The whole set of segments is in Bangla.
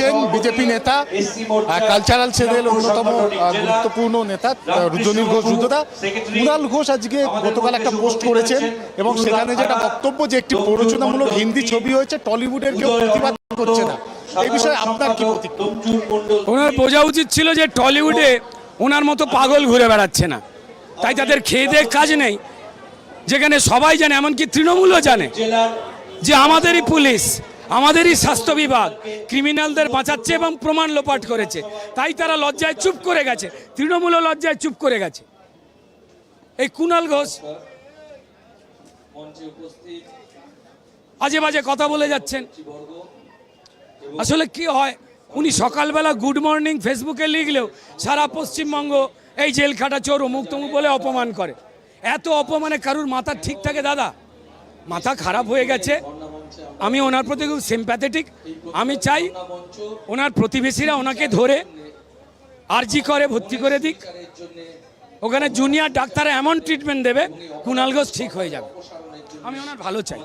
রয়েছেন বিজেপি নেতা কালচারাল সেলের অন্যতম গুরুত্বপূর্ণ নেতা রুদ্রনীল ঘোষ রুদ্রদা কুণাল ঘোষ আজকে গতকাল একটা পোস্ট করেছেন এবং সেখানে যেটা বক্তব্য যে একটি প্ররোচনামূলক হিন্দি ছবি হয়েছে, টলিউডের কেউ প্রতিবাদ করছে না। এই বিষয়ে আপনার কি ওনার বোঝা উচিত ছিল যে টলিউডে ওনার মতো পাগল ঘুরে বেড়াচ্ছে না। তাই তাদের খেয়ে দেয়ে কাজ নেই। যেখানে সবাই জানে, এমনকি তৃণমূলও জানে যে আমাদেরই পুলিশ আমাদেরই স্বাস্থ্য বিভাগ ক্রিমিনালদের বাঁচাচ্ছে এবং প্রমাণ লোপাট করেছে। তাই তারা লজ্জায় চুপ করে গেছে। তৃণমূলও লজ্জায় চুপ করে গেছে। এই কুণাল ঘোষ আজে বাজে কথা বলে যাচ্ছেন। আসলে কি হয়, উনি সকালবেলা গুড মর্নিং ফেসবুকে লিখলেও সারা পশ্চিমবঙ্গ এই জেল খাটা চোর অমুক তমুক বলে অপমান করে। এত অপমানে কারুর মাথা ঠিক থাকে দাদা? মাথা খারাপ হয়ে গেছে। আমি ওনার প্রতি খুব সিম্প্যাথেটিক আমি চাই ওনার প্রতিবেশীরা ওনাকে ধরে আরজি করে ভর্তি করে দিক। ওখানে জুনিয়র ডাক্তার এমন ট্রিটমেন্ট দেবে কুণাল ঘোষ ঠিক হয়ে যাবে। আমি ওনার ভালো চাই।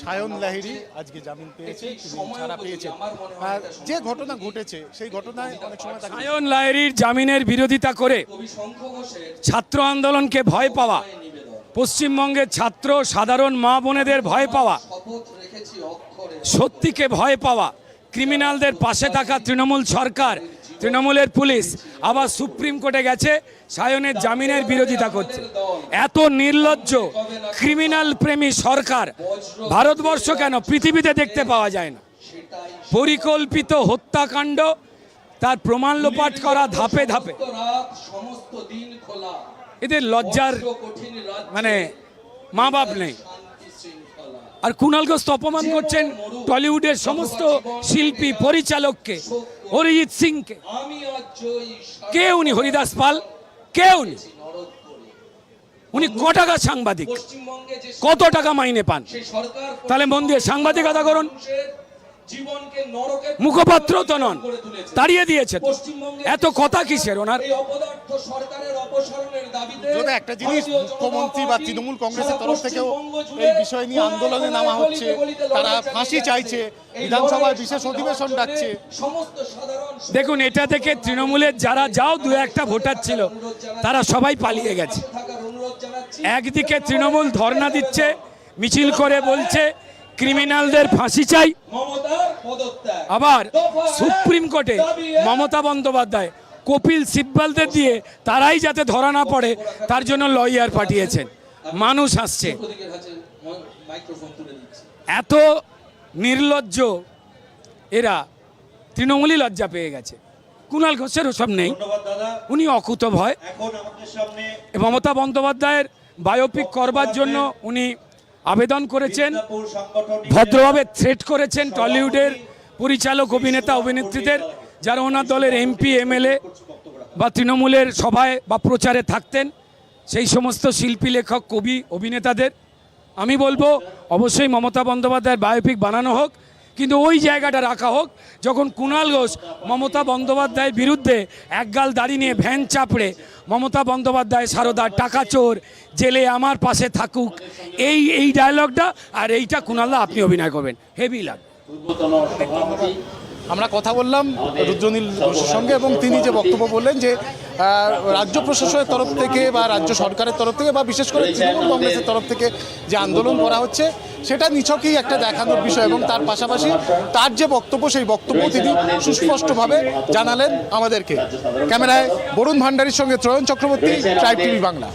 সায়ন লাহিড়ি আজকে জামিন পেয়েছেন তিনি ছাড়া পেয়েছেন আর যে ঘটনা ঘটেছে সেই ঘটনায় অনেক সময় সায়ন লাহিড়ির জামিনের বিরোধিতা করে ছাত্র আন্দোলনকে ভয় পাওয়া পশ্চিমবঙ্গের ছাত্র সাধারণ মা বোনেদের ভয় পাওয়া সত্যিকে ভয় পাওয়া ক্রিমিনালদের পাশে থাকা তৃণমূল সরকার তৃণমূলের পুলিশ আবার সুপ্রিম কোর্টে গেছে সায়নের জামিনের বিরোধিতা করছে। এত নির্লজ্জ ক্রিমিনাল প্রেমী সরকার ভারতবর্ষ কেন পৃথিবীতে দেখতে পাওয়া যায় না? পরিকল্পিত হত্যাকাণ্ড তার প্রমাণ লোপাট করা ধাপে ধাপে। এদের লজ্জার মানে মা বাপ নেই। আর কুণাল ঘোষ অপমান করছেন টলিউডের সমস্ত শিল্পী পরিচালককে, অরিজিৎ সিংকে। কে উনি? হরিদাস পাল? কে উনি? উনি ক টাকা সাংবাদিক? কত টাকা মাইনে পান? তাহলে মন দিয়ে সাংবাদিকতা করুন। মুখপাত্র তো নন, তাড়িয়ে দিয়েছে এত কথা কিসের ওনার? এই সরকারের অপসারণের দাবিতে যদি একটা জিনিস মুখ্যমন্ত্রী বা তৃণমূল কংগ্রেসের তরফ থেকেও এই বিষয় নিয়ে আন্দোলনে নামা হচ্ছে। তারা ফাঁসি চাইছে। বিধানসভায় বিশেষ অধিবেশন ডাকছে। সমস্ত সাধারণ দেখুন এটা থেকে তৃণমূলের যারা যাও দু একটা ভোটার ছিল তারা সবাই পালিয়ে গেছে। একদিকে তৃণমূল ধর্ণা দিচ্ছে মিছিল করে বলছে ক্রিমিনালদের ফাঁসি চাই। আবার সুপ্রিম কোর্টে মমতা বন্দ্যোপাধ্যায় কপিল সিব্বালদের দিয়ে তারাই যাতে ধরা না পড়ে তার জন্য লয়ার পাঠিয়েছেন। মানুষ আসছে। এত নির্লজ্জ এরা তৃণমূলই লজ্জা পেয়ে গেছে। কুণাল ঘোষের ওসব নেই। উনি অকুত ভয় মমতা বন্দ্যোপাধ্যায়ের বায়োপিক করবার জন্য উনি আবেদন করেছেন। ভদ্রভাবে থ্রেট করেছেন টলিউডের পরিচালক অভিনেতা অভিনেত্রীদের। যারা ওনার দলের এমপি, এমএলএ বা তৃণমূলের সভায় বা প্রচারে থাকতেন, সেই সমস্ত শিল্পী, লেখক, কবি, অভিনেতাদের আমি বলব, অবশ্যই মমতা বন্দ্যোপাধ্যায়ের বায়োপিক বানানো হোক, কিন্তু ওই জায়গাটা রাখা হোক, যখন কুণাল ঘোষ মমতা বন্দ্যোপাধ্যায়ের বিরুদ্ধে একগাল দাড়ি নিয়ে ভ্যান চাপড়ে মমতা বন্দ্যোপাধ্যায় সারদার টাকা চোর, জেলে আমার পাশে থাকুক, এই এই ডায়লগটা আর এইটা কুণালদা আপনি অভিনয় করবেন। হেভি লাগ আমরা কথা বললাম রুদ্রনীল ঘোষের সঙ্গে এবং তিনি যে বক্তব্য বললেন যে রাজ্য প্রশাসনের তরফ থেকে বা রাজ্য সরকারের তরফ থেকে বা বিশেষ করে তৃণমূল কংগ্রেসের তরফ থেকে যে আন্দোলন করা হচ্ছে, সেটা নিছকই একটা দেখানোর বিষয় এবং তার পাশাপাশি তার যে বক্তব্য, সেই বক্তব্য তিনি সুস্পষ্টভাবে জানালেন আমাদেরকে। ক্যামেরায় বরুণ ভান্ডারীর সঙ্গে ত্রয়ন চক্রবর্তী ট্রাইব টিভি বাংলা।